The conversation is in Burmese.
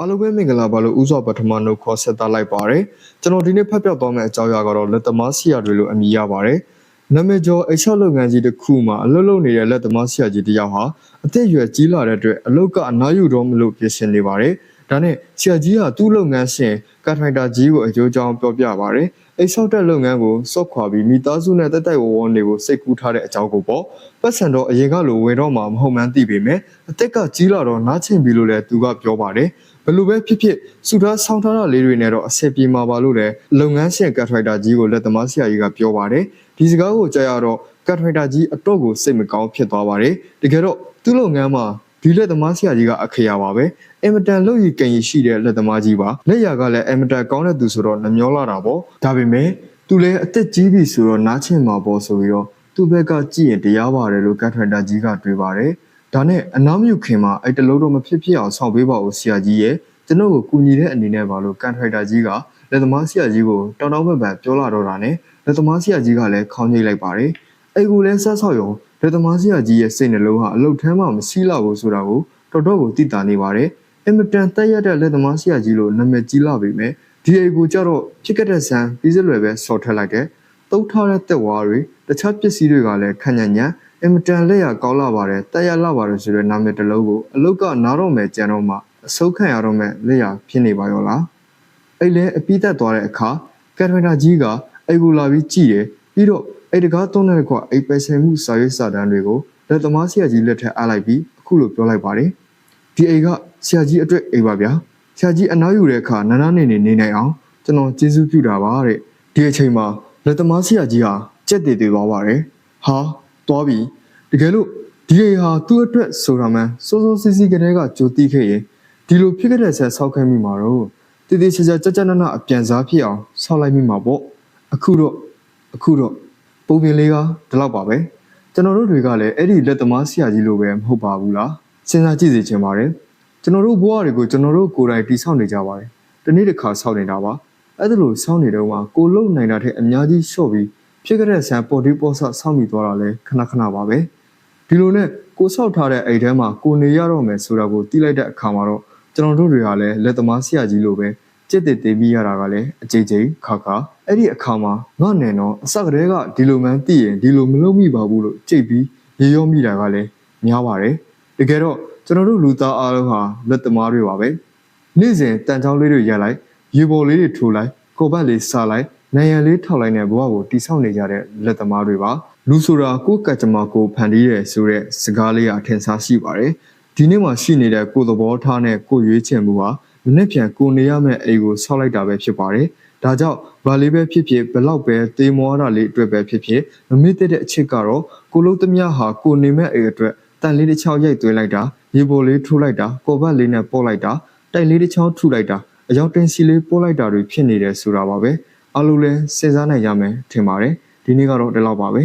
အားလုံးပဲမင်္ဂလာပါလို့ဥစွာပထမနှုတ်ခေါ်ဆက်သလိုက်ပါရယ်ကျွန်တော်ဒီနေ့ဖတ်ပြသွားမယ့်အကြောင်းအရာကတော့လက်သမားဆရာတွေလို့အမည်ရပါတယ်နာမည်ကျော်အိတ်ဆောက်လုပ်ငန်းကြီးတစ်ခုမှာအလုပ်လုပ်နေတဲ့လက်သမားဆရာကြီးတစ်ယောက်ဟာအသက်အရွယ်ကြီးလာတဲ့အတွက်အလုပ်ကအနားယူတော့မလို့ပြင်ဆင်နေပါတယ် ဒါနဲ့ဆရာကြီးကသူ့လုပ်ငန်းရှင်ကတ်ထရိုက်တာကြီးကိုအကျိုးကြောင်းပြောပြပါတယ်အိတ်ဆောက်တဲ့လုပ်ငန်းကိုစော့ခွာပြီးမိသားစုနဲ့တက်တိုက်ဝဝနေကိုစိတ်ကူးထားတဲ့အကြောင်းကိုပေါ့ပတ်စံတော့အရင်ကလိုဝယ်တော့မှမဟုတ်မှန်းသိပေမဲ့အသက်ကကြီးလာတော့နားချင်ပြီလို့လည်းသူကပြောပါတယ်ဘယ်လိုပဲဖြစ်ဖြစ်စူထားဆောင်းထားတာလေးတွေနဲ့တော့အဆင်ပြေမှာပါလို့လည်းလုပ်ငန်းရှင်ကတ်ထရိုက်တာကြီးကိုလက်သမားဆရာကြီးကပြောပါတယ်ဒီစကားကိုကြားရတော့ကတ်ထရိုက်တာကြီးအတော့ကိုစိတ်မကောင်းဖြစ်သွားပါတယ်တကယ်တော့သူ့လုပ်ငန်းမှာ ဒီလက်သမားဆရာကြီးကအခရာပါပဲအင်မတန်လုပ်ရည်ကင်ရည်ရှိတဲ့လက်သမားကြီးပါလက်ရကလည်းအင်မတန်ကောင်းတဲ့သူဆိုတော့နှမျောလာတာပေါ့ဒါပေမဲ့သူလည်းအသက်ကြီးပြီဆိုတော့နားချင်မှာပေါ့ဆိုပြီးတော့သူ့ဘက်ကကြည့်ရင်တရားပါတယ်လို့ကတ်ထရိုက်တာကြီးကတွေးပါတယ်ဒါနဲ့အနားမြုခင်မှာအဲ့တလုံးတော့မဖြစ်ဖြစ်အောင်ဆောင်ပေးပါဦးဆရာကြီးရဲ့ကျွန်တော်ကိုကူညီတဲ့အနေနဲ့ပါလို့ကန်ထရိုက်တာကြီးကလက်သမားဆရာကြီးကိုတောင်းတောင်းပန်ပန်ပြောလာတော့တာနဲ့လက်သမားဆရာကြီးကလည်းခေါင်းညိတ်လိုက်ပါတယ်အဲ့ကိုလည်းဆက်ဆောက်ရုံ လက်သမားဆရာကြီးရဲ့စိတ်နှလုံးဟာအလုတ်ထမ်းမှမရှိတော့ဘူးဆိုတာကိုတော်တော်ကိုသိတာနေပါတယ်အင်မတန်တက်ရတဲ့လက်သမားဆရာကြီးလို့နာမည်ကြီးလာပေမဲ့ဒီအိကိုကြတော့ဖြစ်ခဲ့တဲ့ဆန်ပြီးစလွယ်ပဲဆော်ထက်လိုက်တယ်တုတ်ထားတဲ့တက်ဝါတွေတခြားပစ္စည်းတွေကလည်းခန့်ညံ့ညံ့အင်မတန်လက်ရကောင်းလာပါတယ်တက်ရလာပါတယ်ဆိုတဲ့နာမည်တစ်လုံးကိုအလုတ်ကနားတော့မယ်ကြံတော့မှအဆုတ်ခံရတော့မဲ့လက်ရဖြစ်နေပါရောလားအဲ့လဲအပိသက်သွားတဲ့အခါကက်ထရီနာကြီးကအဲ့ကိုလာပြီးကြည့်တယ် ပြီးတော့အဲ့တကားသုံးတဲ့ကွာအဲ့ပဲဆယ်မှုစာရွက်စာတမ်းတွေကိုလက်သမားဆရာကြီးလက်ထက်အားလိုက်ပြီးအခုလိုပြောလိုက်ပါတယ်ဒီအိမ်ကဆရာကြီးအတွက်အိမ်ပါဗျာဆရာကြီးအနားယူတဲ့အခါနာနာနေနေနေနိုင်အောင်ကျွန်တော်ကျေးဇူးပြုတာပါတဲ့ဒီအချိန်မှာလက်သမားဆရာကြီးဟာကြက်တည်တည်သွားပါတယ်ဟာသွားပြီတကယ်လို့ဒီအိမ်ဟာသူ့အတွက်ဆိုတာမှန်စိုးစိုးစီးစီးကလေးကကြိုတီးခဲ့ရင်ဒီလိုဖြစ်ခဲ့တဲ့ဆက်ဆောက်ခဲ့မိမှာတော့တည်တည်ချာချာကြကြနနအပြန်စားဖြစ်အောင်ဆောက်လိုက်မိမှာပေါ့အခုတော့ အခုတော့ပုံပြင်လေးကဒီလောက်ပါပဲကျွန်တော်တို့တွေကလည်းအဲ့ဒီလက်သမားဆရာကြီးလိုပဲမဟုတ်ပါဘူးလားစဉ်းစားကြည့်စေချင်ပါတယ်ကျွန်တော်တို့ဘဝတွေကိုကျွန်တော်တို့ကိုယ်တိုင်တိဆောက်နေကြပါတယ်တနေ့တစ်ခါဆောက်နေတာပါအဲ့ဒါလို့ဆောက်နေတော့မှကိုလုံနိုင်တာထက်အများကြီးရှော့ပြီးဖြစ်ခဲ့တဲ့ဆန်ပေါ်ဒီပေါ်ဆဆောက်မိသွားတာလဲခဏခဏပါပဲဒီလိုနဲ့ကိုဆောက်ထားတဲ့အိမ်ထဲမှာကိုနေရတော့မယ်ဆိုတာကိုသိလိုက်တဲ့အခါမှာတော့ကျွန်တော်တို့တွေကလည်းလက်သမားဆရာကြီးလိုပဲ ကြက်တည်တည်ပြီးရတာကလည်းအကြိမ်ကြိမ်ခါခါအဲ့ဒီအခါမှာငါနဲ့တော့အစကတည်းကဒီလိုမှန်းသိရင်ဒီလိုမလုပ်မိပါဘူးလို့ကြိတ်ပြီးရေရောမိတာကလည်းများပါတယ်တကယ်တော့ကျွန်တော်တို့လူသားအားလုံးဟာလက်သမားတွေပါပဲနေ့စဉ်တန်ချောင်းလေးတွေရက်လိုက်ရေပေါ်လေးတွေထိုးလိုက်ကိုပတ်လေးစားလိုက်နိုင်ရန်လေးထောက်လိုက်တဲ့ဘဝကိုတိဆောက်နေကြတဲ့လက်သမားတွေပါလူဆိုတာကိုယ်ကကြမ္မာကိုဖန်တီးတယ်ဆိုတဲ့စကားလေးအထင်ရှားရှိပါတယ်ဒီနေ့မှာရှိနေတဲ့ကိုယ်သဘောထားနဲ့ကိုယ်ရွေးချယ်မှုဟာ မနေ့ပြန်ကိုနေရမယ့်အိမ်ကိုဆောက်လိုက်တာပဲဖြစ်ပါတယ်ဒါကြောင့်ဗာလေးပဲဖြစ်ဖြစ်ဘလောက်ပဲတေးမောတာလေးအတွက်ပဲဖြစ်ဖြစ်မမေ့တဲ့အချက်ကတော့ကိုလုံးသမျှဟာကိုနေမဲ့အိမ်အတွက်တန်လေးတစ်ချောင်းရိုက်သွင်းလိုက်တာရေပေါ်လေးထိုးလိုက်တာကော်ဘတ်လေးနဲ့ပို့လိုက်တာတိုက်လေးတစ်ချောင်းထုလိုက်တာအယောင်တင်စီလေးပို့လိုက်တာတွေဖြစ်နေတယ်ဆိုတာပါပဲအလိုလဲစဉ်းစားနိုင်ရမယ်ထင်ပါတယ်ဒီနေ့ကတော့ဒီလောက်ပါပဲ